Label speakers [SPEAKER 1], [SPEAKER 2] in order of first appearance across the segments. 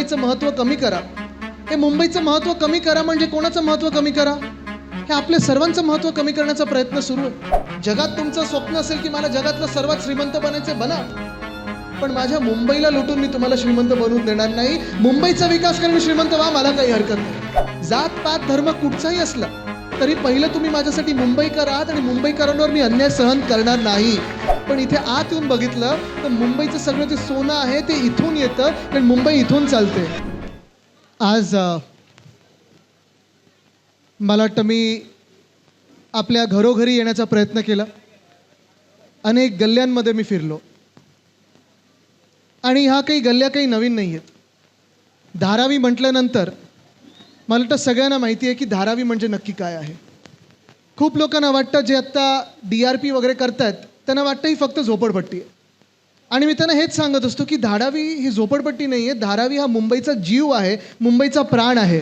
[SPEAKER 1] मुंबईचं महत्त्व कमी करा. हे मुंबईचं महत्त्व कमी करा म्हणजे कोणाचं महत्त्व कमी करा? हे आपल्या सर्वांचं महत्त्व कमी करण्याचा प्रयत्न सुरू आहे. जगात तुमचं स्वप्न असेल की मला जगातलं सर्वात श्रीमंत बनायचं बना. पण माझ्या मुंबईला लुटून मी तुम्हाला श्रीमंत बनवून देणार नाही. मुंबईचा विकास करून श्रीमंत व्हा मला काही हरकत नाही. जात पात धर्म कुठचाही असला तरी पहिलं तुम्ही माझ्यासाठी मुंबईकर आहात आणि मुंबईकरांवर मी अन्याय सहन करणार नाही. पण इथे आत येऊन बघितलं तर मुंबईचं सगळं जे सोनं आहे ते इथून येतं कारण मुंबई इथून चालते. आज मला वाटतं मी आपल्या घरोघरी येण्याचा प्रयत्न केला. अनेक गल्ल्यांमध्ये मी फिरलो. आणि ह्या काही गल्ल्या काही नवीन नाही आहेत. धारावी म्हटल्यानंतर मला वाटतं सगळ्यांना माहिती आहे की धारावी म्हणजे नक्की काय आहे. खूप लोकांना वाटतं जे आत्ता डी आर पी वगैरे करतायत त्यांना वाटतं ही फक्त झोपडपट्टी आहे. आणि मी त्यांना हेच सांगत असतो की धारावी ही झोपडपट्टी नाही आहे धारावी हा मुंबईचा जीव आहे मुंबईचा प्राण आहे.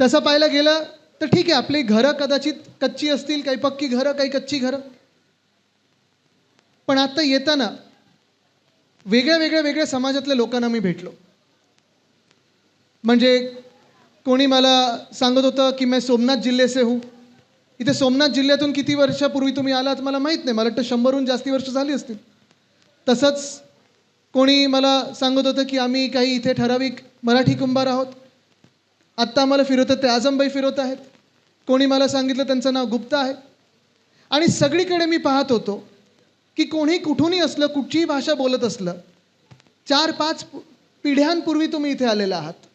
[SPEAKER 1] तसं पाहायला गेलं तर ठीक आहे आपली घरं कदाचित कच्ची असतील काही पक्की घरं काही कच्ची घरं. पण आता येताना वेगळ्या वेगळ्या वेगळ्या समाजातल्या लोकांना मी भेटलो. म्हणजे कोणी मला सांगत होतं की मैं सोमनाथ जिल्हे से इथे सोमनाथ जिल्ह्यातून किती वर्षापूर्वी तुम्ही आलात मला माहीत नाही. मला वाटतं शंभरहून जास्ती वर्ष झाली असतील. तसंच कोणी मला सांगत होतं की आम्ही काही इथे ठराविक मराठी कुंभार आहोत. आत्ता आम्हाला फिरवत ते आजमबाई फिरवत आहेत. कोणी मला सांगितलं त्यांचं नाव गुप्ता आहे. आणि सगळीकडे मी पाहत होतो की कोणी कुठूनही असलं कुठचीही भाषा बोलत असलं चार पाच पिढ्यांपूर्वी तुम्ही इथे आलेला आहात.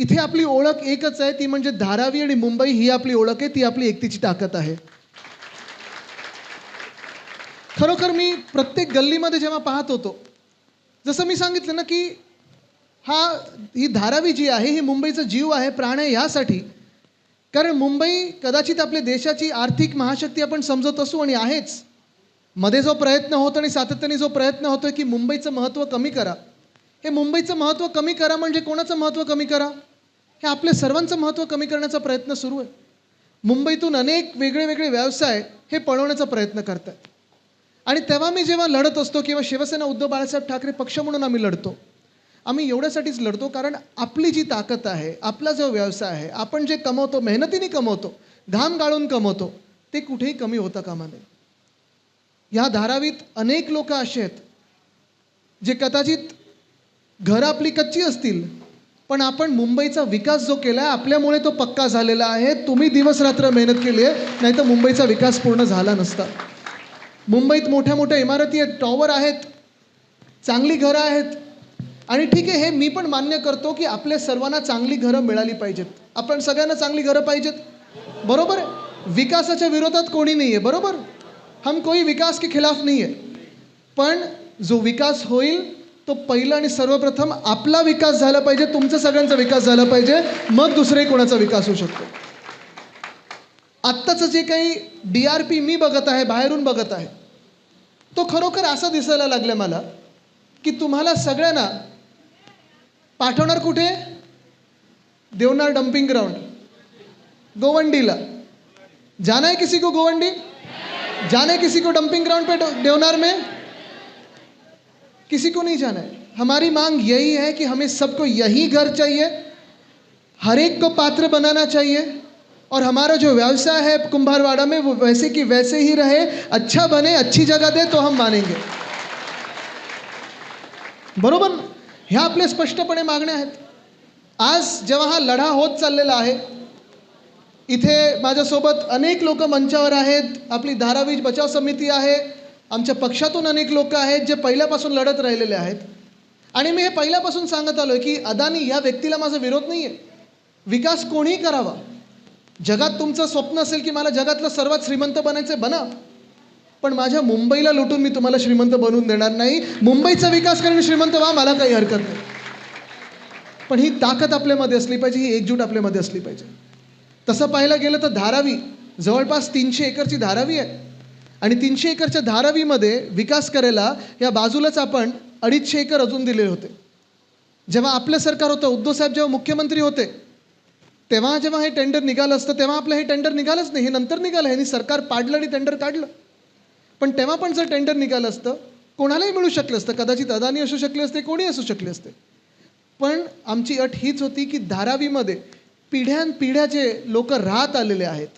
[SPEAKER 1] इथे आपली ओळख एकच आहे ती म्हणजे धारावी आणि मुंबई ही आपली ओळख आहे ती आपली एकतीची ताकद आहे. खरोखर मी प्रत्येक गल्लीमध्ये जेव्हा पाहत होतो जसं मी सांगितलं ना की हा ही धारावी जी आहे ही मुंबईचा जीव आहे प्राण आहे यासाठी. कारण मुंबई कदाचित आपल्या देशाची आर्थिक महाशक्ती आपण समजत असू आणि आहेच. मध्ये जो प्रयत्न होतो आणि सातत्याने जो प्रयत्न होतो की मुंबईचं महत्त्व कमी करा. हे मुंबईचं महत्त्व कमी करा म्हणजे कोणाचं महत्त्व कमी करा? हे आपल्या सर्वांचं महत्त्व कमी करण्याचा प्रयत्न सुरू आहे. मुंबईतून अनेक वेगळे वेगळे व्यवसाय हे पळवण्याचा प्रयत्न करतात. आणि तेव्हा मी जेव्हा लढत असतो किंवा शिवसेना उद्धव बाळासाहेब ठाकरे पक्ष म्हणून आम्ही लढतो आम्ही एवढ्यासाठीच लढतो कारण आपली जी ताकद आहे आपला जो व्यवसाय आहे आपण जे कमवतो मेहनतीने कमवतो घाम गाळून कमवतो ते कुठेही कमी होता कामा नये. ह्या धारावीत अनेक लोक असे आहेत जे कदाचित घरं आपली कच्ची असतील पण आपण मुंबईचा विकास जो केला आहे आपल्यामुळे तो पक्का झालेला आहे. तुम्ही दिवसरात्र मेहनत केली आहे नाही तर मुंबईचा विकास पूर्ण झाला नसता. मुंबईत मोठ्या मोठ्या इमारती आहेत टॉवर आहेत चांगली घरं आहेत. आणि ठीक आहे हे मी पण मान्य करतो की आपल्या सर्वांना चांगली घरं मिळाली पाहिजेत. आपण सगळ्यांना चांगली घरं पाहिजेत. बरोबर आहे? विकासाच्या विरोधात कोणी नाही आहे बरोबर? हम कोई विकास के खिलाफ नाही आहे पण जो विकास होईल तो पहिलं आणि सर्वप्रथम आपला विकास झाला पाहिजे तुमचा सगळ्यांचा विकास झाला पाहिजे मग दुसरे कोणाचा विकास होऊ शकतो. आत्ताचं जे काही डी आर पी मी बघत आहे बाहेरून बघत आहे तो खरोखर असा दिसायला लागला मला की तुम्हाला सगळ्यांना पाठवणार कुठे? देवनार डम्पिंग ग्राउंड गोवंडीला. जाना है किसी को गोवंडी? जाना है किसी को डंपिंग ग्राउंड पे देवनार में? किसी को नहीं जाना है। हमारी मांग यही है कि हमें सबको यही घर चाहिए, हर एक को पात्र बनाना चाहिए, और हमारा जो व्यवसाय है कुंभारवाड़ा में, वो वैसे कि वैसे ही रहे अच्छा बने, अच्छी जगह दे तो हम मानेंगे। बरोबर? ह्या आपल्या स्पष्टपणे मागण्या आहेत। आज जेव्हा हा लढा होत चाललेला आहे, इथे माझ्यासोबत अनेक लोक मंचावर आहेत, आपली धारावी बचाव समिती आहे आमच्या पक्षातून अनेक लोक आहेत जे पहिल्यापासून लढत राहिलेले आहेत. आणि मी हे पहिल्यापासून सांगत आलो आहे की अदानी या व्यक्तीला माझा विरोध नाही आहे विकास कोणीही करावा. जगात तुमचं स्वप्न असेल की मला जगातलं सर्वात श्रीमंत बनायचं बना. पण माझ्या मुंबईला लुटून मी तुम्हाला श्रीमंत बनवून देणार नाही. मुंबईचा विकास करणे श्रीमंत व्हा मला काही हरकत नाही. पण ही ताकद आपल्यामध्ये असली पाहिजे ही एकजूट आपल्यामध्ये असली पाहिजे. तसं पाहायला गेलं तर धारावी जवळपास तीनशे एकरची धारावी आहे. आणि तीनशे एकरच्या धारावीमध्ये विकास करायला या बाजूलाच आपण अडीचशे एकर अजून दिले होते. जेव्हा आपलं सरकार होतं उद्धवसाहेब जेव्हा मुख्यमंत्री होते तेव्हा जेव्हा हे टेंडर निघालं असतं तेव्हा आपलं हे टेंडर निघालंच नाही. हे नंतर निघालं ह्यांनी सरकार पाडलं आणि टेंडर काढलं. पण तेव्हा पण जर टेंडर निघालं असतं कोणालाही मिळू शकलं असतं. कदाचित अदानी असू शकले असते कोणी असू शकले असते. पण आमची अट हीच होती की धारावीमध्ये पिढ्यानपिढ्या जे लोक राहत आलेले आहेत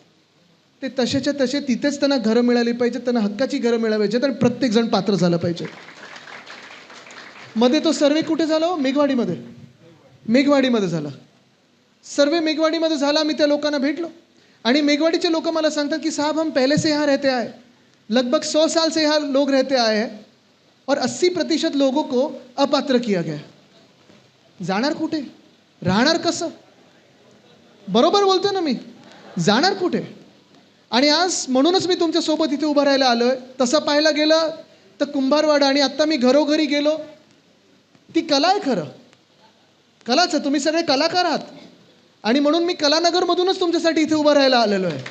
[SPEAKER 1] ते तसेच्या तसे तिथेच त्यांना घरं मिळाली पाहिजेत त्यांना हक्काची घरं मिळाली पाहिजेत आणि प्रत्येकजण पात्र झालं पाहिजे. मध्ये तो सर्वे कुठे झाला हो? मेघवाडीमध्ये. मेघवाडीमध्ये झाला. सर्वे मेघवाडीमध्ये झाला मी त्या लोकांना भेटलो. आणि मेघवाडीचे लोक मला सांगतात की साहब हम पहले से यहाँ रहते आए. लगभग सौ साल से यहाँ लोग रहते आए हैं. और अस्सी प्रतिशत लोगों को अपात्र किया गया जाणार कुठे? राहणार कसं? बरोबर बोलतो ना मी? जाणार कुठे? आणि आज म्हणूनच मी तुमच्यासोबत इथे उभं राहायला आलो आहे तसं पाहायला गेलं तर कुंभारवाडा आणि आत्ता मी घरोघरी गेलो. ती कला आहे खरं. कलाच आहे. तुम्ही सगळे कलाकार आहात. आणि म्हणून मी कलानगरमधूनच तुमच्यासाठी इथे उभं राहायला आलेलो आहे.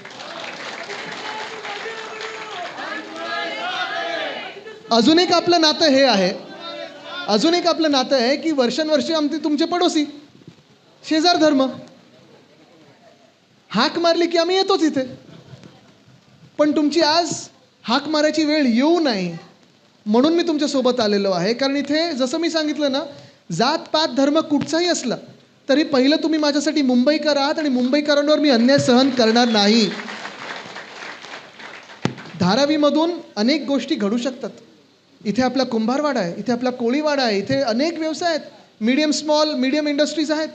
[SPEAKER 1] अजून एक आपलं नातं हे आहे. अजून एक आपलं नातं आहे की वर्षानुवर्षे आमचे तुमचे पडोसी. शेजार धर्म. हाक मारली की आम्ही येतोच इथे. पण तुमची आज हाक मारायची वेळ येऊ नये म्हणून मी तुमच्यासोबत आलेलो आहे. कारण इथे जसं मी सांगितलं ना जात पात धर्म कुठचाही असला तरी पहिलं तुम्ही माझ्यासाठी मुंबईकर आहात आणि मुंबईकरांवर मी अन्याय सहन करणार नाही. धारावीमधून अनेक गोष्टी घडू शकतात. इथे आपला कुंभारवाडा आहे इथे आपला कोळीवाडा आहे इथे अनेक व्यवसाय आहेत. मीडियम स्मॉल मीडियम इंडस्ट्रीज आहेत.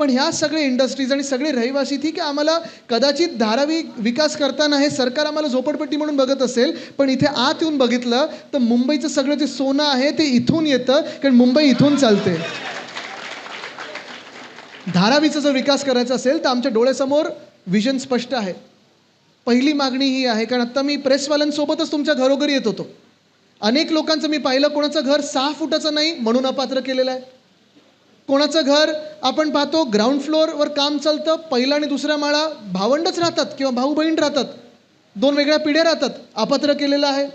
[SPEAKER 1] पण ह्या सगळे इंडस्ट्रीज आणि सगळे रहिवासी ठीक आहे आम्हाला कदाचित धारावी विकास करताना हे सरकार आम्हाला झोपडपट्टी म्हणून बघत असेल पण इथे आत येऊन बघितलं तर मुंबईचं सगळं जे सोनं आहे ते इथून येतं कारण मुंबई इथून चालते. धारावीचा जर विकास करायचा असेल तर आमच्या डोळ्यासमोर विजन स्पष्ट आहे. पहिली मागणी ही आहे कारण आत्ता मी प्रेसवाल्यांसोबतच तुमच्या घरोघरी येत होतो. अनेक लोकांचं मी पाहिलं कोणाचं घर सहा फुटाचं नाही म्हणून अपात्र केलेलं आहे. कोणाचं घर? आपण पाहतो ग्राउंड फ्लोअरवर काम चालतं पहिला आणि दुसरा माळा भावंडच राहतात किंवा भाऊ बहीण राहतात. दोन वेगळ्या पिढ्या राहतात अपात्र केलेलं आहे.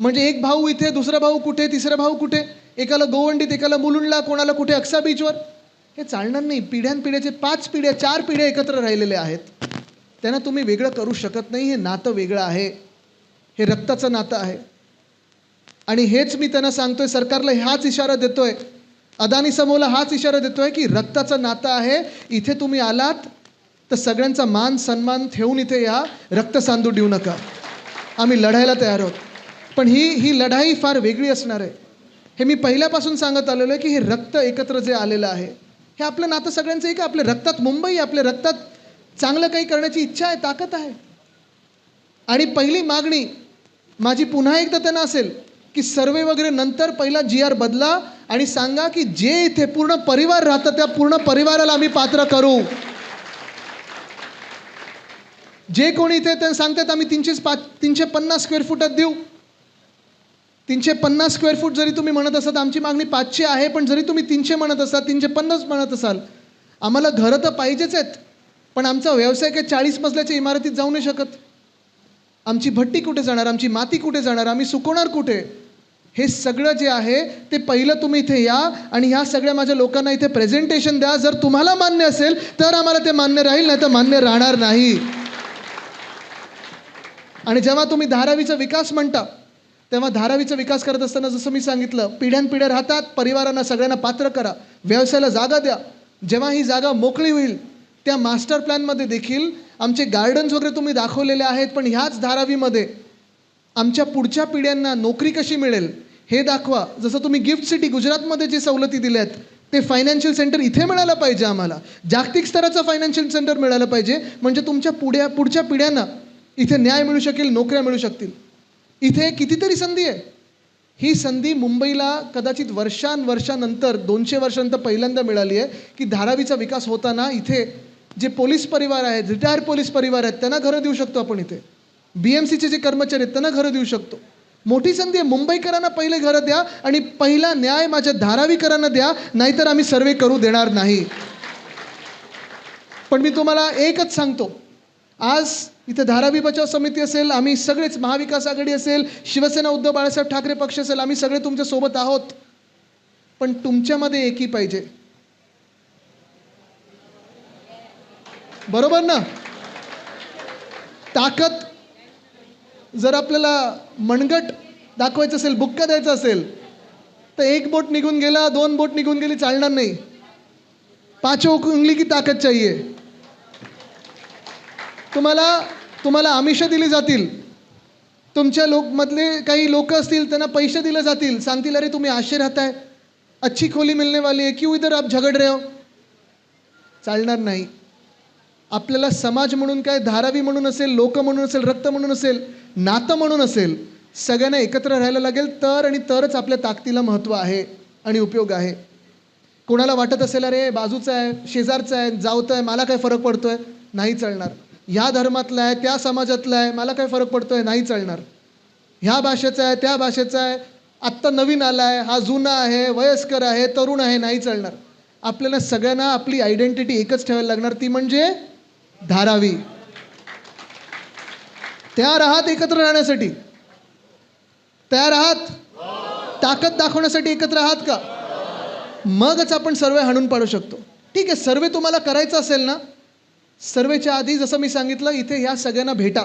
[SPEAKER 1] म्हणजे एक भाऊ इथे दुसरा भाऊ कुठे तिसरा भाऊ कुठे? एकाला गोवंडीत एकाला मुलुंडला कोणाला कुठे अक्सा बीचवर हे चालणार नाही. पिढ्यानपिढ्याचे पाच पिढ्या चार पिढ्या एकत्र राहिलेले आहेत. त्यांना तुम्ही वेगळं करू शकत नाही. हे नातं वेगळं आहे. हे रक्ताचं नातं आहे. आणि हेच मी त्यांना सांगतोय. सरकारला हाच इशारा देतोय. अदानी समूहला हाच इशारा देतोय की रक्ताचं नातं आहे इथे तुम्ही आलात तर सगळ्यांचा मान सन्मान ठेवून इथे या रक्त सांदू देऊ नका. आम्ही लढायला तयार आहोत. पण ही ही लढाई फार वेगळी असणार आहे. हे मी पहिल्यापासून सांगत आलेलो आहे की हे रक्त एकत्र जे आलेलं आहे हे आपलं नातं सगळ्यांचं एक का आपल्या रक्तात मुंबई आपल्या रक्तात चांगलं काही करण्याची इच्छा आहे ताकद आहे. आणि पहिली मागणी माझी पुन्हा एकदा त्यांना असेल की सर्वे वगैरे नंतर पहिला जी आर बदला आणि सांगा की जे इथे पूर्ण परिवार राहतं त्या पूर्ण परिवाराला आम्ही पात्र करू. जे कोणी इथे ते सांगतात आम्ही तीनशे पाच तीनशे पन्नास स्क्वेअर फुटात देऊ. तीनशे पन्नास स्क्वेअर फूट जरी तुम्ही म्हणत असाल तर आमची मागणी पाचशे आहे पण जरी तुम्ही तीनशे म्हणत असाल तीनशे पन्नास म्हणत असाल आम्हाला घरं तर पाहिजेच आहेत पण आमचा व्यवसाय काही चाळीस मजल्याच्या इमारतीत जाऊ नाही शकत. आमची भट्टी कुठे जाणार? आमची माती कुठे जाणार? आम्ही सुकवणार कुठे? हे सगळं जे आहे ते पहिलं तुम्ही इथे या आणि ह्या सगळ्या माझ्या लोकांना इथे प्रेझेंटेशन द्या. जर तुम्हाला मान्य असेल तर आम्हाला ते मान्य राहील नाही तर मान्य राहणार नाही. आणि जेव्हा तुम्ही धारावीचा विकास म्हणता तेव्हा धारावीचा विकास करत असताना जसं मी सांगितलं पिढ्यानपिढ्या राहतात परिवारांना सगळ्यांना पात्र करा व्यवसायाला जागा द्या. जेव्हा ही जागा मोकळी होईल त्या मास्टर प्लॅनमध्ये देखील आमचे गार्डन्स वगैरे तुम्ही दाखवलेले आहेत पण ह्याच धारावीमध्ये आमच्या पुढच्या पिढ्यांना नोकरी कशी मिळेल हे दाखवा. जसं तुम्ही गिफ्ट सिटी गुजरातमध्ये जे सवलती दिल्या आहेत ते फायनान्शियल सेंटर इथे मिळालं पाहिजे आम्हाला. जागतिक स्तराचं फायनान्शियल सेंटर मिळालं पाहिजे. म्हणजे तुमच्या पुढ्या पुढच्या पिढ्यांना इथे न्याय मिळू शकेल नोकऱ्या मिळू शकतील. इथे कितीतरी संधी आहे. ही संधी मुंबईला कदाचित वर्षांवर्षानंतर दोनशे वर्षानंतर पहिल्यांदा मिळाली आहे की धारावीचा विकास होताना इथे जे पोलीस परिवार आहेत रिटायर पोलीस परिवार आहेत त्यांना घरं देऊ शकतो आपण इथे. बी एम सीचे जे कर्मचारी आहेत त्यांना घरं देऊ शकतो. मोठी संधी आहे. मुंबईकरांना पहिले घरं द्या आणि पहिला न्याय माझ्या धारावीकरांना द्या नाहीतर आम्ही सर्वे करू देणार नाही. पण मी तुम्हाला एकच सांगतो. आज इथे धारावी बचाव समिती असेल आम्ही सगळेच महाविकास आघाडी असेल शिवसेना उद्धव बाळासाहेब ठाकरे पक्ष असेल आम्ही सगळे तुमच्यासोबत आहोत. पण तुमच्यामध्ये एकी पाहिजे. बरोबर ना? ताकद जर आपल्याला मणगट दाखवायचं असेल बुक्का द्यायचं असेल तर एक बोट निघून गेला दोन बोट निघून गेली चालणार नाही. पाचो उंगली की ताकद चाहिए? तुम्हाला तुम्हाला आमिषं दिली जातील. तुमच्या लोकमधले काही लोक असतील त्यांना पैसे दिले जातील. सांगतील अरे तुम्ही आशे राहताय. अच्छी खोली मिळणे वाली आहे क्यों इधर आप झगड रहे हो? चालणार नाही. आपल्याला समाज म्हणून काय धारावी म्हणून असेल लोक म्हणून असेल रक्त म्हणून असेल नातं म्हणून असेल सगळ्यांना एकत्र राहायला लागेल तर आणि तरच आपल्या ताकदीला महत्त्व आहे आणि उपयोग आहे. कोणाला वाटत असेल अरे बाजूचा आहे शेजारचा आहे जावतं आहे मला काय फरक पडतो आहे नाही चालणार. ह्या धर्मातला आहे त्या समाजातला आहे मला काय फरक पडतो आहे नाही चालणार. ह्या भाषेचा आहे त्या भाषेचा आहे आत्ता नवीन आला आहे हा जुना आहे वयस्कर आहे तरुण आहे नाही चालणार. आपल्याला सगळ्यांना आपली आयडेंटिटी एकच ठेवायला लागणार ती म्हणजे धारावी. तयार आहात एकत्र राहण्यासाठी? तयार आहात? ताकद दाखवण्यासाठी एकत्र आहात का? मगच आपण सर्वे हाणून पाडू शकतो. ठीक आहे सर्वे तुम्हाला करायचं असेल ना? सर्वेच्या आधी जसं मी सांगितलं इथे ह्या सगळ्यांना भेटा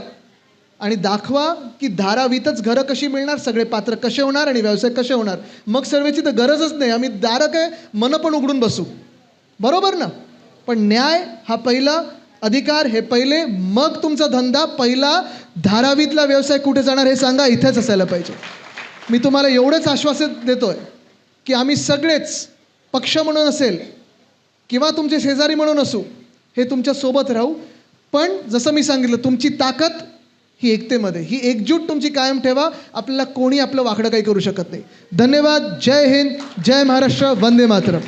[SPEAKER 1] आणि दाखवा की धारावीतच घरं कशी मिळणार सगळे पात्र कसे होणार आणि व्यवसाय कसे होणार. मग सर्वेची तर गरजच नाही आम्ही दारं काय मन पण उघडून बसू. बरोबर ना? पण न्याय हा पहिला अधिकार हे पहिले मग तुमचा धंदा पहिला धारावीतला व्यवसाय कुठे जाणार हे सांगा इथेच असायला पाहिजे. मी तुम्हाला एवढंच आश्वासन देतोय की आम्ही सगळेच पक्ष म्हणून असेल किंवा तुमचे शेजारी म्हणून असू हे तुमच्यासोबत राहू. पण जसं मी सांगितलं तुमची ताकद ही एकतेमध्ये ही एकजूट तुमची कायम ठेवा. आपल्याला कोणी आपलं वाकडं काही करू शकत नाही. धन्यवाद. जय हिंद. जय महाराष्ट्र. वंदे मातरम.